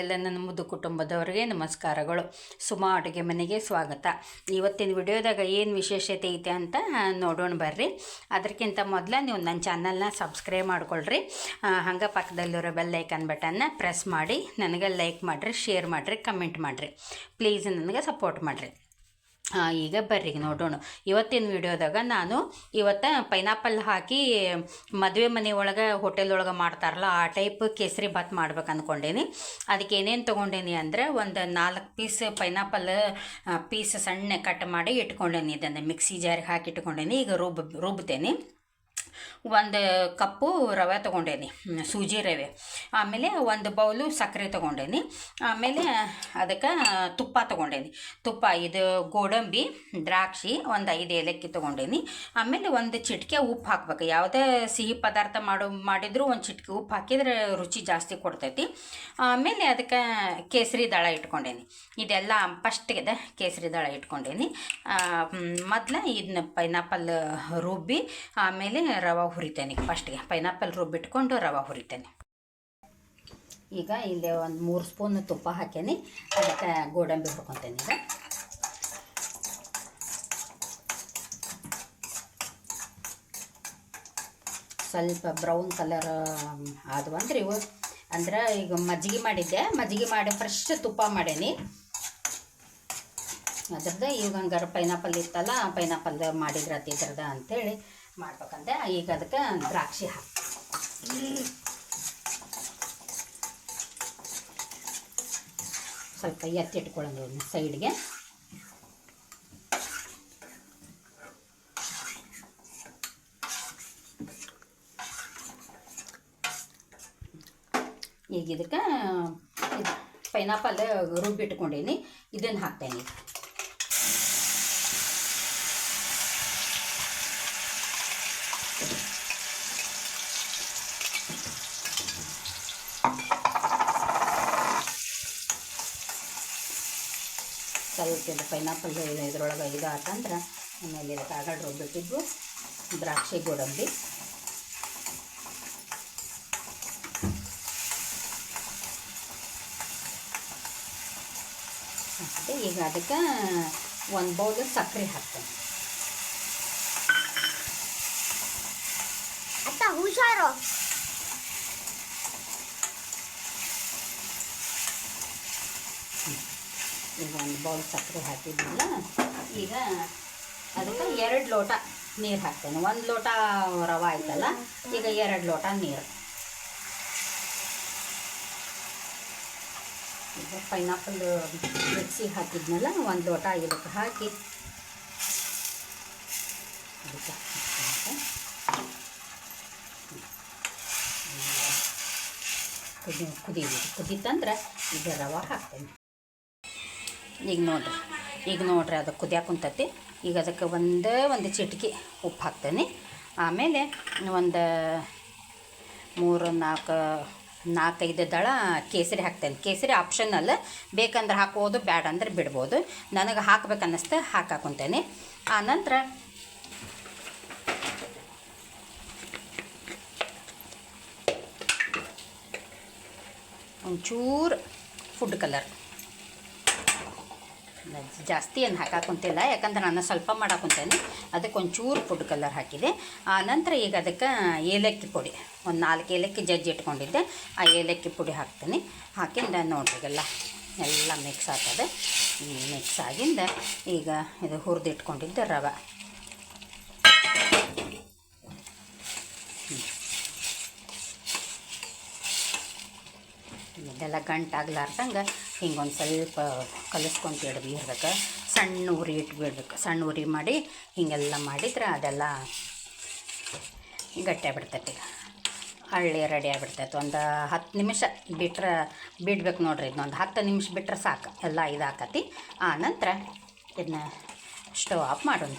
ಎಲ್ಲ ನನ್ನ ಮುದ್ದು ಕುಟುಂಬದವರಿಗೆ ನಮಸ್ಕಾರಗಳು. ಸುಮಾ ಅಡುಗೆ ಮನೆಗೆ ಸ್ವಾಗತ. ಇವತ್ತಿನ ವಿಡಿಯೋದಾಗ ಏನು ವಿಶೇಷತೆ ಐತೆ ಅಂತ ನೋಡೋಣ ಬರ್ರಿ. ಅದಕ್ಕಿಂತ ಮೊದಲು ನೀವು ನನ್ನ ಚಾನಲ್ನ ಸಬ್ಸ್ಕ್ರೈಬ್ ಮಾಡ್ಕೊಳ್ರಿ. ಹಂಗೆ ಪಕ್ಕದಲ್ಲಿರೋ ಬೆಲ್ ಐಕನ್ ಬಟನ್ನ ಪ್ರೆಸ್ ಮಾಡಿ, ನನಗೆ ಲೈಕ್ ಮಾಡಿರಿ ಶೇರ್ ಮಾಡಿರಿ ಕಮೆಂಟ್ ಮಾಡಿರಿ. ಪ್ಲೀಸ್ ನನಗೆ ಸಪೋರ್ಟ್ ಮಾಡಿರಿ. ಈಗ ಬರ್ರಿ ನೋಡೋಣ. ಇವತ್ತಿನ ವಿಡಿಯೋದಾಗ ನಾನು ಇವತ್ತು ಪೈನಾಪಲ್ ಹಾಕಿ ಮದುವೆ ಮನೆ ಒಳಗೆ ಹೋಟೆಲ್ ಒಳಗೆ ಮಾಡ್ತಾರಲ್ಲ, ಆ ಟೈಪ್ ಕೇಸರಿ ಭಾತ್ ಮಾಡ್ಬೇಕು ಅಂದ್ಕೊಂಡೇನಿ ಅದಕ್ಕೆ ಏನೇನು ತೊಗೊಂಡೇನಿ ಅಂದರೆ ಒಂದು ನಾಲ್ಕು ಪೀಸ್ ಪೈನಾಪಲ್ ಪೀಸ್ ಸಣ್ಣ ಕಟ್ ಮಾಡಿ ಇಟ್ಕೊಂಡೇನಿ. ಇದನ್ನು ಮಿಕ್ಸಿ ಜಾರಿಗೆ ಹಾಕಿ ಇಟ್ಕೊಂಡೇನಿ. ಈಗ ರುಬ್, ರುಬ್ತೇನೆ. ಒಂದು ಕಪ್ಪು ರವೆ ತೊಗೊಂಡೇನಿ ಸೂಜಿ ರವೆ. ಆಮೇಲೆ ಒಂದು ಬೌಲು ಸಕ್ಕರೆ ತೊಗೊಂಡೇನಿ. ಆಮೇಲೆ ಅದಕ್ಕೆ ತುಪ್ಪ ತೊಗೊಂಡೇನಿ. ತುಪ್ಪ ಇದು ಗೋಡಂಬಿ, ದ್ರಾಕ್ಷಿ, ಒಂದು ಐದು ಏಲಕ್ಕಿ ತೊಗೊಂಡೇನಿ. ಆಮೇಲೆ ಒಂದು ಚಿಟಿಕೆ ಉಪ್ಪು ಹಾಕ್ಬೇಕು. ಯಾವುದೇ ಸಿಹಿ ಪದಾರ್ಥ ಮಾಡೋ, ಮಾಡಿದರೂ ಒಂದು ಚಿಟಿಕೆ ಉಪ್ಪು ಹಾಕಿದ್ರೆ ರುಚಿ ಜಾಸ್ತಿ ಕೊಡ್ತೈತಿ. ಆಮೇಲೆ ಅದಕ್ಕೆ ಕೇಸರಿ ದಳ ಇಟ್ಕೊಂಡೇನಿ. ಇದೆಲ್ಲ ಫಸ್ಟಿಗೆ ಕೇಸರಿ ದಳ ಇಟ್ಕೊಂಡೇನಿ. ಮೊದಲ ಇದನ್ನ ಪೈನಾಪಲ್ ರುಬ್ಬಿ, ಆಮೇಲೆ ರವೆ ಹುರಿತೇನೆ. ಫಸ್ಟ್ಗೆ ಪೈನಾಪಲ್ ರುಬ್ಬಿಟ್ಕೊಂಡು ರವೆ ಹುರಿತೇನೆ. ಈಗ ಇಲ್ಲಿ ಒಂದು ಮೂರು ಸ್ಪೂನ್ ತುಪ್ಪ ಹಾಕೇನಿ ಅದಕ್ಕೆ ಗೋಡಂಬಿ ಹುಡ್ಕೊತೇನೆ ಈಗ. ಸ್ವಲ್ಪ ಬ್ರೌನ್ ಕಲರ್ ಅದು ಅಂದ್ರೆ ಇವು. ಅಂದ್ರೆ ಈಗ ಮಜ್ಜಿಗೆ ಮಾಡಿದ್ದೆ. ಮಜ್ಜಿಗೆ ಮಾಡಿ ಫ್ರೆಶ್ ತುಪ್ಪ ಮಾಡೇನಿ. ಅದ್ರದ್ದು ಈಗ ಹಂಗಾರ ಪೈನಾಪಲ್ ಇತ್ತಲ್ಲ ಪೈನಾಪಲ್ ಮಾಡಿದ್ರತಿ ಇದ್ರದ ಅಂತೇಳಿ. ಮಾಡ್ಬೇಕಂತೆ. ಈಗ ಅದಕ್ಕೆ ದ್ರಾಕ್ಷಿ ಹಾಕಿ ಸ್ವಲ್ಪ ಎತ್ತಿಟ್ಕೊಳ್ಳೋದು ಸೈಡ್ಗೆ. ಈಗ ಇದಕ್ಕೆ ಇದು ಪೈನಾಪಲ್ ರುಬ್ಬಿಟ್ಕೊಂಡೀನಿ. ಇದನ್ನು ಹಾಕ್ತೇನೆ ಇದು ಪೈನಾಪಲ್ ಇದ್ರೊಳಗೆ ಇದು ಆತಂದ್ರೆ ಆಮೇಲೆ ಇದಕ್ಕೆ ಆಗಡ್ ದ್ರಾಕ್ಷಿ ಗೋಡಂಬಿ. ಈಗ ಅದಕ್ಕೆ ಒಂದು ಬೌಲ್ ಸಕ್ಕರೆ ಹಾಕ್ತೇನೆ. ಹುಷಾರು. ಈಗ ಒಂದು ಬೌಲ್ ಸಕ್ಕರೆ ಹಾಕಿದ್ನಲ್ಲ ಈಗ ಅದಕ್ಕೆ ಎರಡು ಲೋಟ ನೀರು ಹಾಕ್ತೇನೆ. ಒಂದು ಲೋಟ ರವೆ ಆಯ್ತಲ್ಲ ಈಗ ಎರಡು ಲೋಟ ನೀರು. ಈಗ ಪೈನಾಪಲ್ ಮಿಕ್ಸಿ ಹಾಕಿದ್ನಲ್ಲ ಒಂದು ಲೋಟ ಇದಕ್ಕೆ ಹಾಕಿ. ಅದಕ್ಕೆ ಕುದಿ ಕುದೀವಿ. ಕುದೀತಂದ್ರೆ ಈಗ ರವೆ ಹಾಕ್ತೇನೆ. ಈಗ ನೋಡ್ರಿ. ಈಗ ನೋಡ್ರಿ ಅದು ಕುದಿಯಾಕೆ ಕುಂತತಿ. ಈಗ ಅದಕ್ಕೆ ಒಂದೇ ಒಂದು ಚಿಟಕಿ ಉಪ್ಪು ಹಾಕ್ತೇನೆ. ಆಮೇಲೆ ಒಂದು ಮೂರು ನಾಲ್ಕು, ನಾಲ್ಕೈದು ದಳ ಕೇಸರಿ ಹಾಕ್ತೇನೆ. ಕೇಸರಿ ಆಪ್ಷನಲ್. ಬೇಕಂದ್ರೆ ಹಾಕ್ಬೋದು ಬ್ಯಾಡ ಅಂದ್ರೆ ಬಿಡ್ಬೋದು. ನನಗೆ ಹಾಕ್ಬೇಕು ಅನ್ನಿಸ್ತೆ ಹಾಕಾಕೊಂತೇನೆ ಆನಂತರ ಒಂಚೂರು ಫುಡ್ ಕಲರ್ ಜಾಸ್ತಿ ಏನು ಹಾಕಾಕೊಂತಿಲ್ಲ ಯಾಕಂದ್ರೆ ನಾನು ಸ್ವಲ್ಪ ಮಾಡಾಕೊಂತೇನೆ ಅದಕ್ಕೆ ಒಂಚೂರು ಫುಡ್ ಕಲರ್ ಹಾಕಿದೆ. ಆ, ನಂತರ ಈಗ ಅದಕ್ಕೆ ಏಲಕ್ಕಿ ಪುಡಿ, ಒಂದು ನಾಲ್ಕು ಏಲಕ್ಕಿ ಜಜ್ಜಿ ಇಟ್ಕೊಂಡಿದ್ದೆ. ಆ ಏಲಕ್ಕಿ ಪುಡಿ ಹಾಕ್ತೀನಿ. ಹಾಕಿಂದ ನೋಡ್ರಿ ಎಲ್ಲ ಎಲ್ಲ ಮಿಕ್ಸ್ ಆಗ್ತದೆ. ಮಿಕ್ಸ್ ಆಗಿಂದ ಈಗ ಇದು ಹುರಿದಿಟ್ಕೊಂಡಿದ್ದೆ ರವೆ. ಇದೆಲ್ಲ ಗಂಟಾಗ್ಲಾರ್ದಂಗೆ ಹಿಂಗೆ ಒಂದು ಸ್ವಲ್ಪ ಕಲಿಸ್ಕೊಂತ ಹಿಡ್ದು ಇರ್ಬೇಕು ಸಣ್ಣ ಉರಿ ಇಟ್ಬಿಡ್ಬೇಕು. ಸಣ್ಣ ಉರಿ ಮಾಡಿ ಹಿಂಗೆಲ್ಲ ಮಾಡಿದ್ರೆ ಅದೆಲ್ಲ ಗಟ್ಟಿ ಆಗ್ಬಿಡ್ತೈತಿ. ಹಳ್ಳಿ ರೆಡಿ ಆಗ್ಬಿಡ್ತೈತೆ. ಒಂದು ಹತ್ತು ನಿಮಿಷ ಬಿಟ್ರೆ ಬಿಡ್ಬೇಕು ನೋಡ್ರಿ ಇದನ್ನೊಂದು ಹತ್ತು ನಿಮಿಷ ಬಿಟ್ರೆ ಸಾಕು. ಎಲ್ಲ ಇದಾಕತಿ. ಆ ನಂತರ ಇದನ್ನ ಸ್ಟವ್ ಆಫ್ ಮಾಡೋಣ.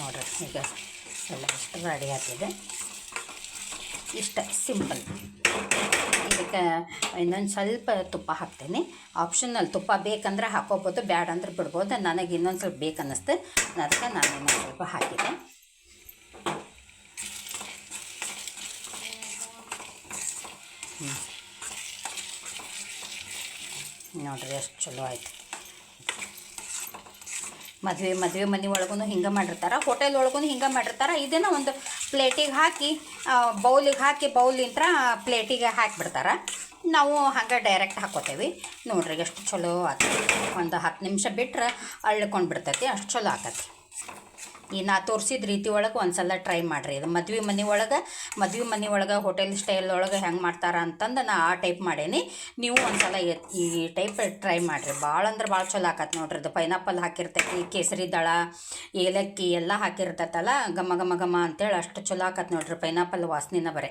ನೋಡ್ರಿ ಈಗ ಎಲ್ಲ ರೆಡಿ ಆಗ್ತಿದೆ. ಇಷ್ಟ, ಸಿಂಪಲ್. ಇದಕ್ಕೆ ಇನ್ನೊಂದು ಸ್ವಲ್ಪ ತುಪ್ಪ ಹಾಕ್ತೇನೆ. ಆಪ್ಷನಲ್ ತುಪ್ಪ ಬೇಕಂದ್ರೆ ಹಾಕೋಬೋದು, ಬ್ಯಾಡ ಅಂದ್ರೆ ಬಿಡ್ಬೋದು. ನನಗೆ ಇನ್ನೊಂದು ಸ್ವಲ್ಪ ಬೇಕನ್ನಿಸ್ತು. ಅದಕ್ಕೆ ನಾನು ಇನ್ನೊಂದು ಸ್ವಲ್ಪ ಹಾಕಿದೆ. ನೋಡ್ರಿ ಎಷ್ಟು ಚಲೋ ಆಯ್ತು. ಮದುವೆ ಮದುವೆ ಮನೆ ಒಳಗೂ ಹಿಂಗೆ ಮಾಡಿರ್ತಾರೆ ಹೋಟೆಲ್ ಒಳಗೂ ಹಿಂಗೆ ಮಾಡಿರ್ತಾರೆ. ಇದೇನೋ ಒಂದು ಪ್ಲೇಟಿಗೆ ಹಾಕಿ ಬೌಲಿಗೆ ಹಾಕಿ ಬೌಲಿಂತ್ರ ಪ್ಲೇಟಿಗೆ ಹಾಕಿಬಿಡ್ತಾರೆ. ನಾವು ಹಂಗೆ ಡೈರೆಕ್ಟ್ ಹಾಕೋತೇವೆ. ನೋಡ್ರಿ ಎಷ್ಟು ಚಲೋ ಆಗ್ತದೆ ಒಂದು ಹತ್ತು ನಿಮಿಷ ಬಿಟ್ರೆ ಅಳ್ಕೊಂಡು ಬಿಡ್ತೈತಿ ಅಷ್ಟು ಚಲೋ ಆಕತಿ. ಈ ನಾ ತೋರಿಸಿದ ರೀತಿ ಒಳಗೆ ಒಂದು ಸಲ ಟ್ರೈ ಮಾಡಿರಿ. ಇದು ಮದ್ವೆ ಮನೆ ಒಳಗೆ, ಮದ್ವೆ ಮನೆ ಒಳಗೆ ಹೋಟೆಲ್ ಸ್ಟೈಲ್ ಒಳಗೆ ಹೆಂಗೆ ಮಾಡ್ತಾರ ಅಂತಂದು ನಾ ಆ ಟೈಪ್ ಮಾಡೇನಿ. ನೀವು ಒಂದು ಸಲ ಈ ಟೈಪ್ ಟ್ರೈ ಮಾಡಿರಿ. ಭಾಳ ಅಂದ್ರೆ ಭಾಳ ಚಲೋ ಆಕತ್ತೆ ನೋಡ್ರಿ. ಇದು ಪೈನಾಪಲ್ ಹಾಕಿರ್ತೈತಿ, ಕೇಸರಿ ದಳ, ಏಲಕ್ಕಿ ಎಲ್ಲ ಹಾಕಿರ್ತೈತಲ್ಲ, ಘಮ ಘಮ ಘಮ ಅಂತೇಳಿ ಅಷ್ಟು ಚಲೋ ಆಕತ್ತೆ ನೋಡ್ರಿ ಪೈನಾಪಲ್ ವಾಸನೆನ ಬರೇ.